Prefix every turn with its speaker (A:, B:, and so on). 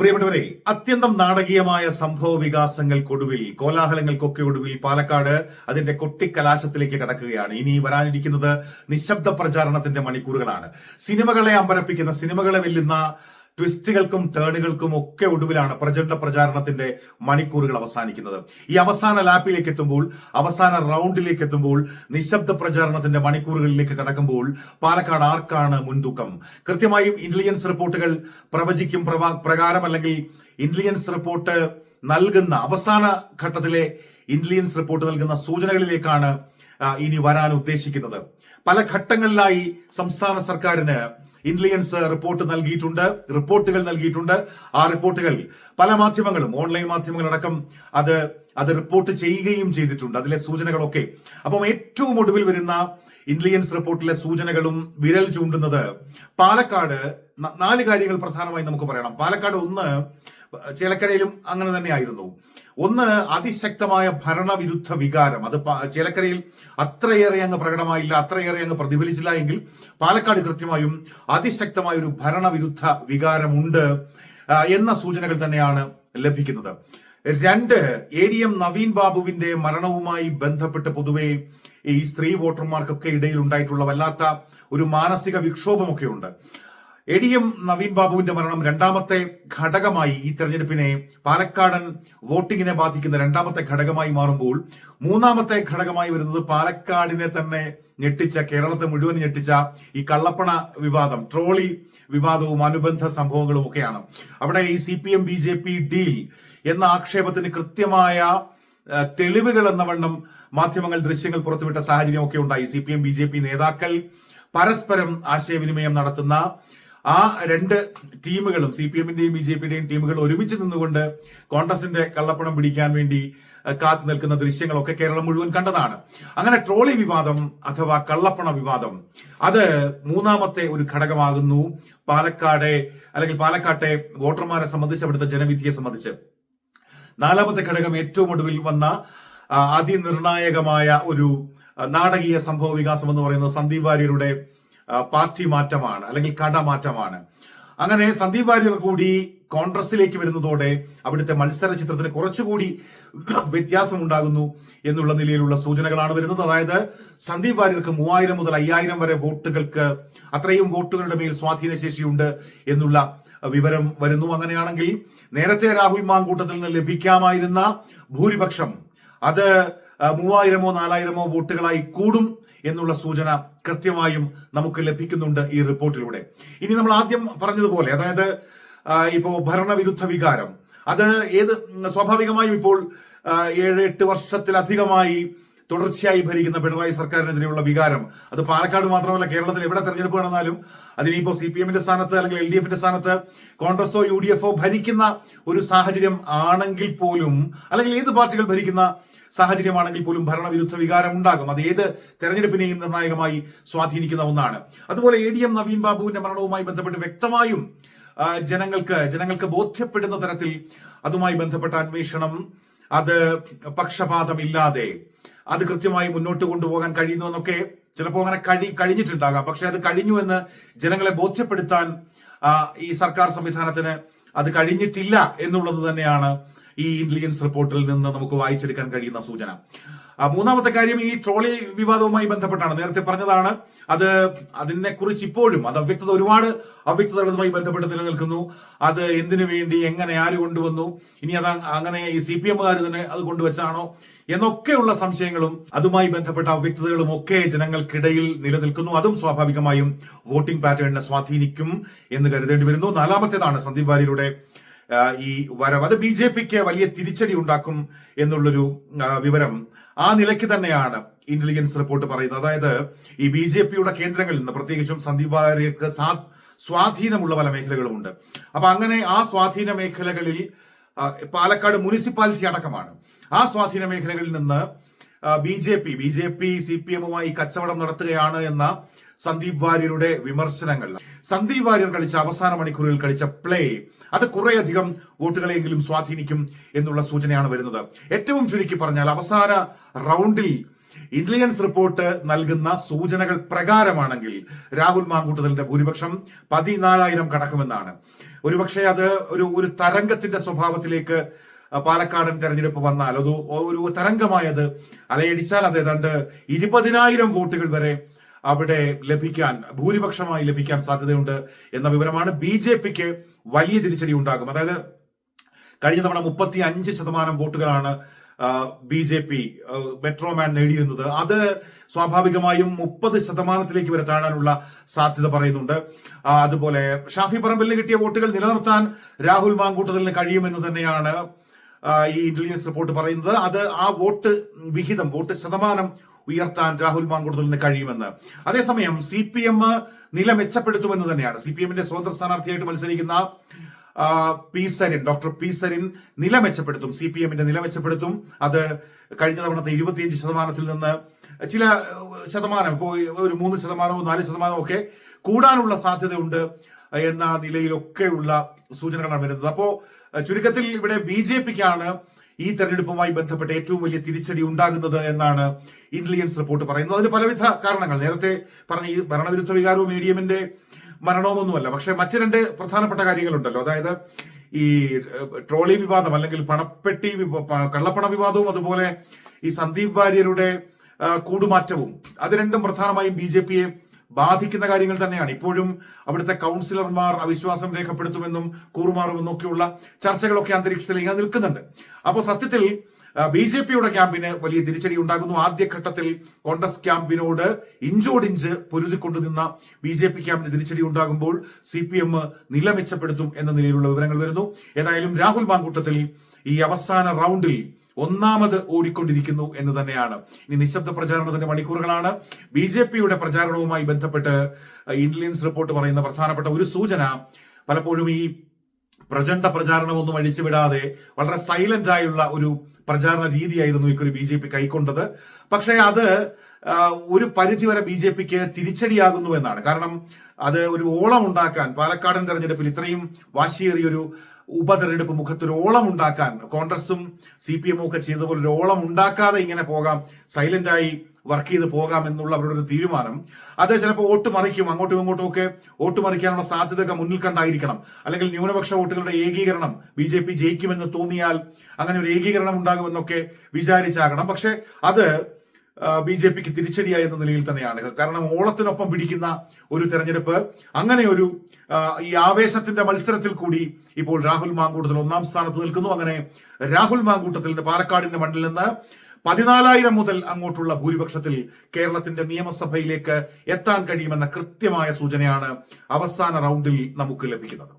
A: പ്രിയപ്പെട്ടവരെ അത്യന്തം നാടകീയമായ സംഭവ വികാസങ്ങൾക്കൊടുവിൽ കോലാഹലങ്ങൾക്കൊക്കെ ഒടുവിൽ പാലക്കാട് അതിന്റെ കൊട്ടിക്കലാശത്തിലേക്ക് കടക്കുകയാണ്. ഇനി വരാനിരിക്കുന്നത് നിശബ്ദ പ്രചാരണത്തിന്റെ മണിക്കൂറുകളാണ്. സിനിമകളെ അമ്പരപ്പിക്കുന്ന സിനിമകളെ വെല്ലുന്ന ട്വിസ്റ്റുകൾക്കും ടേണുകൾക്കും ഒക്കെ ഒടുവിലാണ് പ്രചണ്ഡ പ്രചാരണത്തിന്റെ മണിക്കൂറുകൾ അവസാനിക്കുന്നത്. ഈ അവസാന ലാപ്പിലേക്ക് എത്തുമ്പോൾ അവസാന റൗണ്ടിലേക്ക് എത്തുമ്പോൾ നിശബ്ദ പ്രചാരണത്തിന്റെ മണിക്കൂറുകളിലേക്ക് കടക്കുമ്പോൾ പാലക്കാട് ആർക്കാണ് മുൻതൂക്കം? കൃത്യമായും ഇന്റലിജൻസ് റിപ്പോർട്ടുകൾ പ്രവചിക്കും പ്രവ- പ്രകാരം അല്ലെങ്കിൽ ഇന്റലിജൻസ് റിപ്പോർട്ട് നൽകുന്ന അവസാന ഘട്ടത്തിലെ ഇന്റലിജൻസ് റിപ്പോർട്ട് നൽകുന്ന സൂചനകളിലേക്കാണ് ഇനി വരാൻ ഉദ്ദേശിക്കുന്നത്. പല ഘട്ടങ്ങളിലായി സംസ്ഥാന സർക്കാരിന് ഇന്റലിജൻസ് റിപ്പോർട്ട് നൽകിയിട്ടുണ്ട്. റിപ്പോർട്ടുകൾ നൽകിയിട്ടുണ്ട്. ആ റിപ്പോർട്ടുകൾ പല മാധ്യമങ്ങളും ഓൺലൈൻ മാധ്യമങ്ങളടക്കം അത് അത് റിപ്പോർട്ട് ചെയ്യുകയും ചെയ്തിട്ടുണ്ട്. അതിലെ സൂചനകളൊക്കെ. അപ്പം ഏറ്റവും ഒടുവിൽ വരുന്ന ഇന്റലിജൻസ് റിപ്പോർട്ടിലെ സൂചനകളും വിരൽ ചൂണ്ടുന്നത് പാലക്കാട് നാല് കാര്യങ്ങൾ പ്രധാനമായി നമുക്ക് പറയണം. പാലക്കാട് ഒന്ന് ചേലക്കരയിലും അങ്ങനെ തന്നെയായിരുന്നു. ഒന്ന് അതിശക്തമായ ഭരണവിരുദ്ധ വികാരം. അത് ചിലക്കരയിൽ അത്രയേറെ അങ്ങ് പ്രകടമായില്ല അത്രയേറെ അങ്ങ് പ്രതിഫലിച്ചില്ല എങ്കിൽ പാലക്കാട് കൃത്യമായും അതിശക്തമായ ഒരു ഭരണവിരുദ്ധ വികാരമുണ്ട് എന്ന സൂചനകൾ തന്നെയാണ് ലഭിക്കുന്നത്. രണ്ട് എ ഡി എം നവീൻ ബാബുവിന്റെ മരണവുമായി ബന്ധപ്പെട്ട് പൊതുവെ ഈ സ്ത്രീ വോട്ടർമാർക്കൊക്കെ ഇടയിൽ ഉണ്ടായിട്ടുള്ള വല്ലാത്ത ഒരു മാനസിക വിക്ഷോഭമൊക്കെ ഉണ്ട് എ ഡി എം നവീൻ ബാബുവിന്റെ മരണം രണ്ടാമത്തെ ഘടകമായി ഈ തെരഞ്ഞെടുപ്പിനെ പാലക്കാടൻ വോട്ടിങ്ങിനെ ബാധിക്കുന്ന രണ്ടാമത്തെ ഘടകമായി മാറുമ്പോൾ മൂന്നാമത്തെ ഘടകമായി വരുന്നത് പാലക്കാടിനെ തന്നെ ഞെട്ടിച്ച കേരളത്തെ മുഴുവൻ ഞെട്ടിച്ച ഈ കള്ളപ്പണ വിവാദം ട്രോളി വിവാദവും അനുബന്ധ സംഭവങ്ങളും ഒക്കെയാണ് അവിടെ ഈ C P M B J P deal എന്ന ആക്ഷേപത്തിന് കൃത്യമായ തെളിവുകൾ എന്ന വണ്ണം മാധ്യമങ്ങൾ ദൃശ്യങ്ങൾ പുറത്തുവിട്ട സാഹചര്യം ഒക്കെ ഉണ്ടായി. C P M B J P നേതാക്കൾ പരസ്പരം ആശയവിനിമയം നടത്തുന്ന ആ രണ്ട് ടീമുകളും സി പി എമ്മിന്റെയും ബി ജെ പിയുടെയും ടീമുകൾ ഒരുമിച്ച് നിന്നുകൊണ്ട് കോൺഗ്രസിന്റെ കള്ളപ്പണം പിടിക്കാൻ വേണ്ടി കാത്തു നിൽക്കുന്ന ദൃശ്യങ്ങളൊക്കെ കേരളം മുഴുവൻ കണ്ടതാണ്. അങ്ങനെ ട്രോളി വിവാദം അഥവാ കള്ളപ്പണ വിവാദം അത് മൂന്നാമത്തെ ഒരു ഘടകമാകുന്നു. പാലക്കാട് അല്ലെങ്കിൽ പാലക്കാട്ടെ വോട്ടർമാരെ സംബന്ധിച്ച് അവിടുത്തെ ജനവിധിയെ സംബന്ധിച്ച്. നാലാമത്തെ ഘടകം ഏറ്റവും ഒടുവിൽ വന്ന അതിനിർണായകമായ ഒരു നാടകീയ സംഭവ വികാസം എന്ന് പറയുന്നത് സന്ദീപ് വാര്യരുടെ പാർട്ടി മാറ്റമാണ് അല്ലെങ്കിൽ കട മാറ്റമാണ്. അങ്ങനെ സന്ദീപ് വാര്യർ കൂടി കോൺഗ്രസിലേക്ക് വരുന്നതോടെ അവിടുത്തെ മത്സര ചിത്രത്തിന് കുറച്ചുകൂടി വ്യത്യാസമുണ്ടാകുന്നു എന്നുള്ള നിലയിലുള്ള സൂചനകളാണ് വരുന്നത്. അതായത് സന്ദീപ് വാര്യർക്ക് മൂവായിരം മുതൽ അയ്യായിരം വരെ വോട്ടുകൾക്ക് അത്രയും വോട്ടുകളുടെ മേൽ സ്വാധീനശേഷിയുണ്ട് എന്നുള്ള വിവരം വരുന്നു. അങ്ങനെയാണെങ്കിൽ നേരത്തെ രാഹുൽ മാങ്കൂട്ടത്തിൽ നിന്ന് ലഭിക്കാമായിരുന്ന ഭൂരിപക്ഷം അത് മൂവായിരമോ നാലായിരമോ വോട്ടുകളായി കൂടും എന്നുള്ള സൂചന കൃത്യമായും നമുക്ക് ലഭിക്കുന്നുണ്ട് ഈ റിപ്പോർട്ടിലൂടെ. ഇനി നമ്മൾ ആദ്യം പറഞ്ഞതുപോലെ അതായത് ഇപ്പോ ഭരണവിരുദ്ധ വികാരം. അത് ഏത് സ്വാഭാവികമായും ഇപ്പോൾ ഏഴ് എട്ട് വർഷത്തിലധികമായി തുടർച്ചയായി ഭരിക്കുന്ന പിണറായി സർക്കാരിനെതിരെയുള്ള വികാരം. അത് പാലക്കാട് മാത്രമല്ല കേരളത്തിൽ എവിടെ തെരഞ്ഞെടുപ്പ് നടന്നാലും അതിനിപ്പോ സി പി എമ്മിന്റെ സ്ഥാനത്ത് അല്ലെങ്കിൽ എൽ ഡി എഫിന്റെ സ്ഥാനത്ത് കോൺഗ്രസോ യു ഡി എഫോ ഭരിക്കുന്ന ഒരു സാഹചര്യം ആണെങ്കിൽ പോലും അല്ലെങ്കിൽ ഏത് പാർട്ടികൾ ഭരിക്കുന്ന സാഹചര്യമാണെങ്കിൽ പോലും ഭരണവിരുദ്ധ വികാരം ഉണ്ടാകും. അത് ഏത് തെരഞ്ഞെടുപ്പിനെയും നിർണായകമായി സ്വാധീനിക്കുന്ന ഒന്നാണ്. അതുപോലെ എ ഡി എം നവീൻ ബാബുവിന്റെ മരണവുമായി ബന്ധപ്പെട്ട് വ്യക്തമായും ജനങ്ങൾക്ക് ജനങ്ങൾക്ക് ബോധ്യപ്പെടുന്ന തരത്തിൽ അതുമായി ബന്ധപ്പെട്ട അന്വേഷണം അത് പക്ഷപാതമില്ലാതെ അത് കൃത്യമായി മുന്നോട്ട് കൊണ്ടുപോകാൻ കഴിയുന്നു എന്നൊക്കെ ചിലപ്പോൾ അങ്ങനെ കഴി കഴിഞ്ഞിട്ടുണ്ടാകാം. പക്ഷെ അത് കഴിഞ്ഞു എന്ന് ജനങ്ങളെ ബോധ്യപ്പെടുത്താൻ ഈ സർക്കാർ സംവിധാനത്തിന് അത് കഴിഞ്ഞിട്ടില്ല എന്നുള്ളത് തന്നെയാണ് ഈ ഇന്റലിജൻസ് റിപ്പോർട്ടിൽ നിന്ന് നമുക്ക് വായിച്ചെടുക്കാൻ കഴിയുന്ന സൂചന. മൂന്നാമത്തെ കാര്യം ഈ ട്രോളി വിവാദവുമായി ബന്ധപ്പെട്ടാണ്. നേരത്തെ പറഞ്ഞതാണ് അത് അതിനെ കുറിച്ച് ഇപ്പോഴും അത് അവ്യക്തത ഒരുപാട് അവ്യക്തതകളുമായി ബന്ധപ്പെട്ട് നിലനിൽക്കുന്നു. അത് എന്തിനു വേണ്ടി എങ്ങനെ ആര് കൊണ്ടുവന്നു ഇനി അത് അങ്ങനെ ഈ സി പി എമ്മുകാർ തന്നെ അത് കൊണ്ടുവച്ചാണോ എന്നൊക്കെയുള്ള സംശയങ്ങളും അതുമായി ബന്ധപ്പെട്ട അവ്യക്തതകളും ഒക്കെ ജനങ്ങൾക്കിടയിൽ നിലനിൽക്കുന്നു. അതും സ്വാഭാവികമായും വോട്ടിംഗ് പാറ്റേണിനെ സ്വാധീനിക്കും എന്ന് കരുതേണ്ടി വരുന്നു. നാലാമത്തേതാണ് സന്ദീപ് വാര്യരുടെ ഈ വരവ്. അത് ബി ജെ പിക്ക് വലിയ തിരിച്ചടി ഉണ്ടാക്കും എന്നുള്ളൊരു വിവരം ആ നിലയ്ക്ക് തന്നെയാണ് ഇന്റലിജൻസ് റിപ്പോർട്ട് പറയുന്നത്. അതായത് ഈ ബി ജെ പിയുടെ കേന്ദ്രങ്ങളിൽ നിന്ന് പ്രത്യേകിച്ചും സന്ദീപ് വാര്യർക്ക് സ്വാധീനമുള്ള പല മേഖലകളുമുണ്ട്. അപ്പൊ അങ്ങനെ ആ സ്വാധീന മേഖലകളിൽ പാലക്കാട് മുനിസിപ്പാലിറ്റി അടക്കമാണ്. ആ സ്വാധീന മേഖലകളിൽ നിന്ന് B J P B J P C P എമ്മുമായി കച്ചവടം നടത്തുകയാണ് എന്ന സന്ദീപ് വാര്യരുടെ വിമർശനങ്ങൾ. സന്ദീപ് വാര്യർ കളിച്ച അവസാന മണിക്കൂറിൽ കളിച്ച പ്ലേ അത് കുറേയധികം വോട്ടുകളെങ്കിലും സ്വാധീനിക്കും എന്നുള്ള സൂചനയാണ് വരുന്നത്. ഏറ്റവും ചുരുക്കി പറഞ്ഞാൽ അവസാന റൗണ്ടിൽ ഇന്റലിജൻസ് റിപ്പോർട്ട് നൽകുന്ന സൂചനകൾ പ്രകാരമാണെങ്കിൽ രാഹുൽ മാങ്കൂട്ടതലിന്റെ ഭൂരിപക്ഷം പതിനാലായിരം കടക്കുമെന്നാണ്. ഒരുപക്ഷെ അത് ഒരു ഒരു തരംഗത്തിന്റെ സ്വഭാവത്തിലേക്ക് പാലക്കാടൻ തെരഞ്ഞെടുപ്പ് വന്നാൽ അത് ഒരു തരംഗമായത് അലയടിച്ചാൽ അത് ഏതാണ്ട് ഇരുപതിനായിരം വോട്ടുകൾ വരെ അവിടെ ലഭിക്കാൻ ഭൂരിപക്ഷമായി ലഭിക്കാൻ സാധ്യതയുണ്ട് എന്ന വിവരമാണ് ബി ജെ പിക്ക് വലിയ തിരിച്ചടി ഉണ്ടാകും. അതായത് കഴിഞ്ഞ തവണ മുപ്പത്തി അഞ്ച് ശതമാനം വോട്ടുകളാണ് B J P metro man നേടിയിരുന്നത്. അത് സ്വാഭാവികമായും മുപ്പത് ശതമാനത്തിലേക്ക് വരെ താഴാനുള്ള സാധ്യത പറയുന്നുണ്ട്. അതുപോലെ ഷാഫി പറമ്പലിന് കിട്ടിയ വോട്ടുകൾ നിലനിർത്താൻ രാഹുൽ മാങ്കൂട്ടതലിന് കഴിയുമെന്ന് തന്നെയാണ് ഈ ഇന്റലിജൻസ് റിപ്പോർട്ട് പറയുന്നത്. അത് ആ വോട്ട് വിഹിതം വോട്ട് ശതമാനം ഉയർത്താൻ രാഹുൽ മാങ്കൂട്ടതലിന് കഴിയുമെന്ന്. അതേസമയം സി പി എം നില മെച്ചപ്പെടുത്തുമെന്ന് തന്നെയാണ്. സി പി എമ്മിന്റെ സ്വതന്ത്ര സ്ഥാനാർത്ഥിയായിട്ട് മത്സരിക്കുന്ന P Sarin doctor P Sarin നില മെച്ചപ്പെടുത്തും. സി പി എമ്മിന്റെ നില മെച്ചപ്പെടുത്തും. അത് കഴിഞ്ഞ തവണത്തെ ഇരുപത്തിയഞ്ച് ശതമാനത്തിൽ നിന്ന് ചില ശതമാനം ഇപ്പോൾ ഒരു മൂന്ന് ശതമാനവും നാല് ശതമാനവും ഒക്കെ കൂടാനുള്ള സാധ്യതയുണ്ട് എന്ന നിലയിലൊക്കെയുള്ള സൂചനകളാണ് വരുന്നത്. അപ്പോ ചുരുക്കത്തിൽ ഇവിടെ ബി ജെ പിക്കാണ് ഈ തെരഞ്ഞെടുപ്പുമായി ബന്ധപ്പെട്ട് ഏറ്റവും വലിയ തിരിച്ചടി ഉണ്ടാകുന്നത് എന്നാണ് ഇന്റലിജൻസ് റിപ്പോർട്ട് പറയുന്നത്. അതിന് പലവിധ കാരണങ്ങൾ. നേരത്തെ പറഞ്ഞ ഈ ഭരണവിരുദ്ധ വികാരവും മീഡിയമിന്റെ മരണവുമൊന്നുമല്ല. പക്ഷെ മറ്റു രണ്ട് പ്രധാനപ്പെട്ട കാര്യങ്ങളുണ്ടല്ലോ. അതായത് ഈ ട്രോളി വിവാദം അല്ലെങ്കിൽ പണപ്പെട്ടി കള്ളപ്പണ വിവാദവും അതുപോലെ ഈ സന്ദീപ് വാര്യരുടെ കൂടുമാറ്റവും. അത് രണ്ടും പ്രധാനമായും ബി ജെ പിയെ ബാധിക്കുന്ന കാര്യങ്ങൾ തന്നെയാണ്. ഇപ്പോഴും അവിടുത്തെ കൗൺസിലർമാർ അവിശ്വാസം രേഖപ്പെടുത്തുമെന്നും കൂറുമാറുമെന്നും ഒക്കെയുള്ള ചർച്ചകളൊക്കെ അന്തരീക്ഷത്തിൽ ഇങ്ങനെ നിൽക്കുന്നുണ്ട്. അപ്പോൾ സത്യത്തിൽ ബി ജെ പിയുടെ ക്യാമ്പിന് വലിയ തിരിച്ചടി ഉണ്ടാകുന്നു. ആദ്യഘട്ടത്തിൽ കോൺഗ്രസ് ക്യാമ്പിനോട് ഇഞ്ചോടിഞ്ച് പൊരുതിക്കൊണ്ടു നിന്ന ബി ജെ പി ക്യാമ്പിന് തിരിച്ചടി ഉണ്ടാകുമ്പോൾ സി പി എം നില മെച്ചപ്പെടുത്തും എന്ന നിലയിലുള്ള വിവരങ്ങൾ വരുന്നു. ഏതായാലും രാഹുൽ മാങ്കൂട്ടത്തിൽ ഈ അവസാന റൗണ്ടിൽ ഒന്നാമത് ഓടിക്കൊണ്ടിരിക്കുന്നു എന്ന് തന്നെയാണ്. ഇനി നിശബ്ദ പ്രചാരണത്തിന്റെ മണിക്കൂറുകളാണ്. ബി ജെ പിയുടെ പ്രചാരണവുമായി ബന്ധപ്പെട്ട് ഇന്റലിജൻസ് റിപ്പോർട്ട് പറയുന്ന പ്രധാനപ്പെട്ട ഒരു സൂചന പലപ്പോഴും ഈ പ്രചണ്ഡ പ്രചാരണമൊന്നും അഴിച്ചുവിടാതെ വളരെ സൈലന്റ് ആയുള്ള ഒരു പ്രചാരണ രീതിയായിരുന്നു ഇക്കൊരു ബി ജെ പി കൈക്കൊണ്ടത്. പക്ഷേ അത് ഒരു പരിധിവരെ ബി ജെ പിക്ക് തിരിച്ചടിയാകുന്നു എന്നാണ്. കാരണം അത് ഒരു ഓളം ഉണ്ടാക്കാൻ പാലക്കാടൻ തെരഞ്ഞെടുപ്പിൽ ഇത്രയും വാശിയേറിയൊരു ഉപതെരഞ്ഞെടുപ്പ് മുഖത്തൊരു ഓളം ഉണ്ടാക്കാൻ കോൺഗ്രസും സി പി എമ്മും ഒക്കെ ചെയ്തതുപോലെ ഒരു ഓളം ഉണ്ടാക്കാതെ ഇങ്ങനെ പോകാം സൈലന്റായി വർക്ക് ചെയ്ത് പോകാം എന്നുള്ള അവരുടെ ഒരു തീരുമാനം. അത് ചിലപ്പോൾ വോട്ട് മറിക്കും അങ്ങോട്ടും ഇങ്ങോട്ടും ഒക്കെ വോട്ട് മറിക്കാനുള്ള സാധ്യതയൊക്കെ മുന്നിൽ കണ്ടായിരിക്കണം. അല്ലെങ്കിൽ ന്യൂനപക്ഷ വോട്ടുകളുടെ ഏകീകരണം ബി ജെ പി ജയിക്കുമെന്ന് തോന്നിയാൽ അങ്ങനെ ഒരു ഏകീകരണം ഉണ്ടാകുമെന്നൊക്കെ വിചാരിച്ചാകണം. പക്ഷെ അത് ബി ജെ പിക്ക് തിരിച്ചടിയായി എന്ന നിലയിൽ തന്നെയാണ്. കാരണം ഓളത്തിനൊപ്പം പിടിക്കുന്ന ഒരു തെരഞ്ഞെടുപ്പ് അങ്ങനെ ഒരു ഈ ആവേശത്തിന്റെ മത്സരത്തിൽ കൂടി ഇപ്പോൾ രാഹുൽ മാങ്കൂട്ടത്തിൽ ഒന്നാം സ്ഥാനത്ത് നിൽക്കുന്നു. അങ്ങനെ രാഹുൽ മാങ്കൂട്ടത്തിൽ പാലക്കാടിന്റെ മണ്ണിൽ നിന്ന് പതിനാലായിരം മുതൽ അങ്ങോട്ടുള്ള ഭൂരിപക്ഷത്തിൽ കേരളത്തിന്റെ നിയമസഭയിലേക്ക് എത്താൻ കഴിയുമെന്ന കൃത്യമായ സൂചനയാണ് അവസാന റൗണ്ടിൽ നമുക്ക് ലഭിക്കുന്നത്.